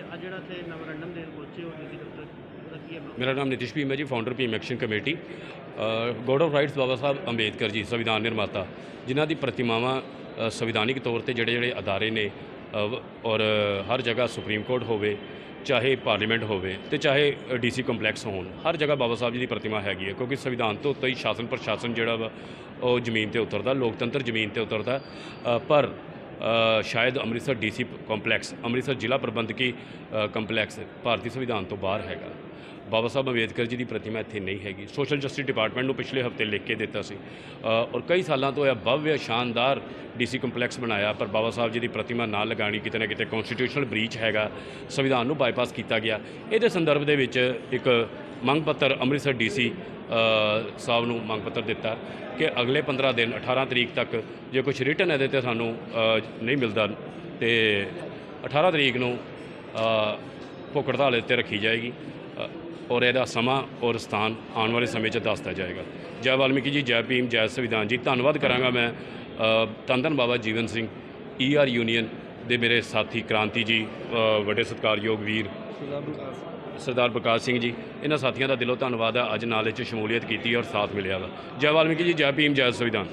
ਕਿ ਅੱਜ ਜਿਹੜਾ ਇੱਥੇ ਮੈਮੋਰੰਡਮ ਦੇਣ ਪਹੁੰਚੇ ਹੋ ਡੀਸੀ ਦਫ਼ਤਰ ਉਹਦਾ ਕੀ ਹੈ ਮੇਰਾ ਨਾਮ ਨਿਤਿਸ਼ ਭੀਮ ਹੈ ji founder Bhim action committee god of rights Baba Sahib Ambedkar ji, ਸੰਵਿਧਾਨ ਨਿਰਮਾਤਾ, ਜਿਨ੍ਹਾਂ ਦੀ ਪ੍ਰਤਿਮਾਵਾਂ ਸੰਵਿਧਾਨਿਕ ਤੌਰ ਤੇ ਜਿਹੜੇ ਜਿਹੜੇ ਅਦਾਰੇ ਨੇ ਔਰ ਹਰ ਜਗ੍ਹਾ ਸੁਪਰੀਮ ਕੋਰਟ ਹੋਵੇ, ਚਾਹੇ ਪਾਰਲੀਮੈਂਟ ਹੋਵੇ ਤੇ ਚਾਹੇ ਡੀਸੀ ਕੰਪਲੈਕਸ ਹੋਣ, ਹਰ ਜਗ੍ਹਾ ਬਾਬਾ ਸਾਹਿਬ ਜੀ ਦੀ ਪ੍ਰਤਿਮਾ ਹੈਗੀ ਹੈ, ਕਿਉਂਕਿ ਸੰਵਿਧਾਨ ਤੋਂ ਉੱਤੇ ਹੀ ਸ਼ਾਸਨ ਪ੍ਰਸ਼ਾਸਨ ਜਿਹੜਾ ਵਾ, ਉਹ ਜ਼ਮੀਨ ਤੇ ਉਤਰਦਾ, ਲੋਕਤੰਤਰ ਜ਼ਮੀਨ ਤੇ ਉਤਰਦਾ। ਪਰ ਸ਼ਾਇਦ ਅੰਮ੍ਰਿਤਸਰ ਡੀਸੀ ਕੰਪਲੈਕਸ, ਅੰਮ੍ਰਿਤਸਰ ਜ਼ਿਲ੍ਹਾ ਪ੍ਰਬੰਧਕੀ ਕੰਪਲੈਕਸ ਭਾਰਤੀ ਸੰਵਿਧਾਨ ਤੋਂ ਬਾਹਰ ਹੈਗਾ। ਬਾਬਾ ਸਾਹਿਬ ਅੰਬੇਦਕਰ ਜੀ ਦੀ ਪ੍ਰਤਿਮਾ ਇੱਥੇ ਨਹੀਂ ਹੈਗੀ। ਸੋਸ਼ਲ ਜਸਟਿਸ ਡਿਪਾਰਟਮੈਂਟ ਨੂੰ ਪਿਛਲੇ ਹਫ਼ਤੇ ਲਿਖ ਕੇ ਦਿੱਤਾ ਸੀ। ਔਰ ਕਈ ਸਾਲਾਂ ਤੋਂ ਇਹ ਭਵਯ ਸ਼ਾਨਦਾਰ ਡੀਸੀ ਕੰਪਲੈਕਸ ਬਣਾਇਆ, ਪਰ ਬਾਬਾ ਸਾਹਿਬ ਜੀ ਦੀ ਪ੍ਰਤਿਮਾ ਨਾ ਲਗਾਣੀ ਕਿਤੇ ਨਾ ਕਿਤੇ ਕਨਸਟੀਟਿਊਸ਼ਨਲ ਬ੍ਰੀਚ ਹੈਗਾ। ਸੰਵਿਧਾਨ ਨੂੰ ਬਾਈਪਾਸ ਕੀਤਾ ਗਿਆ। ਇਹਦੇ ਸੰਦਰਭ ਦੇ ਵਿੱਚ ਇੱਕ ਮੰਗ ਪੱਤਰ ਅੰਮ੍ਰਿਤਸਰ ਡੀਸੀ ਸਾਹਿਬ ਨੂੰ ਮੰਗ ਪੱਤਰ ਦਿੱਤਾ ਕਿ ਅਗਲੇ 15 ਦਿਨ 18 ਤਰੀਕ ਤੱਕ ਜੇ ਕੁਝ ਰਿਟਨ ਇਹਦੇ ਤੇ ਸਾਨੂੰ ਨਹੀਂ ਮਿਲਦਾ ਤੇ 18 ਤਰੀਕ ਨੂੰ ਭੁੱਖ ਹੜਤਾਲ ਤੇ ਰੱਖੀ ਜਾਏਗੀ ਔਰ ਇਹਦਾ ਸਮਾਂ ਔਰ ਸਥਾਨ ਆਉਣ ਵਾਲੇ ਸਮੇਂ 'ਚ ਦੱਸਦਾ ਜਾਏਗਾ। ਜੈ ਵਾਲਮੀਕੀ ਜੀ, ਜੈ ਭੀਮ, ਜੈ ਸੰਵਿਧਾਨ ਜੀ, ਧੰਨਵਾਦ ਕਰਾਂਗਾ ਮੈਂ ਤੰਦਨ Baba Jeevan Singh E R union ਦੇ ਮੇਰੇ ਸਾਥੀ ਕ੍ਰਾਂਤੀ ਜੀ ਵੱਡੇ ਸਤਿਕਾਰਯੋਗ ਵੀਰ। ਸਰਦਾਰ ਪ੍ਰਕਾਸ਼ ਸਿੰਘ ਜੀ, ਇਹਨਾਂ ਸਾਥੀਆਂ ਦਾ ਦਿਲੋਂ ਧੰਨਵਾਦ ਆ ਅੱਜ ਨਾਲੇ 'ਚ ਸ਼ਮੂਲੀਅਤ ਕੀਤੀ ਔਰ ਸਾਥ ਮਿਲਿਆ ਵਾ। ਜੈ ਵਾਲਮੀਕੀ ਜੀ, ਜੈ ਭੀਮ, ਜੈ ਸੰਵਿਧਾਨ।